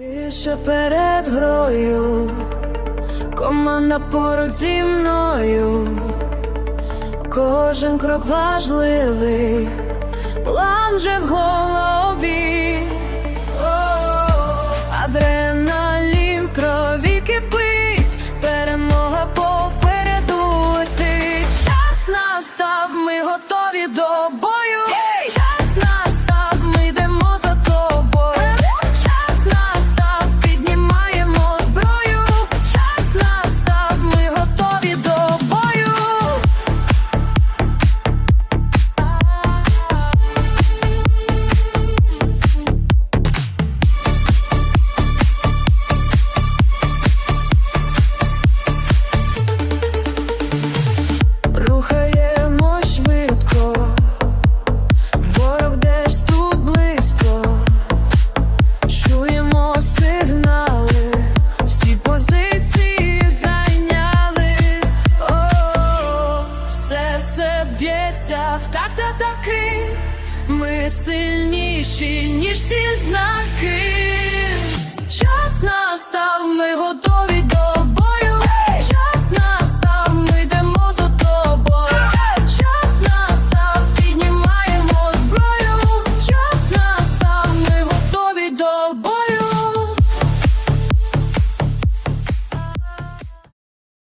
Тиша перед грою, команда поруч зі мною, кожен крок важливий, план вже в голові, адреналін в крові кипить, перемога попереду летить. Час настав, ми готові до б'ється в та таки, ми сильніші, ніж всі знаки.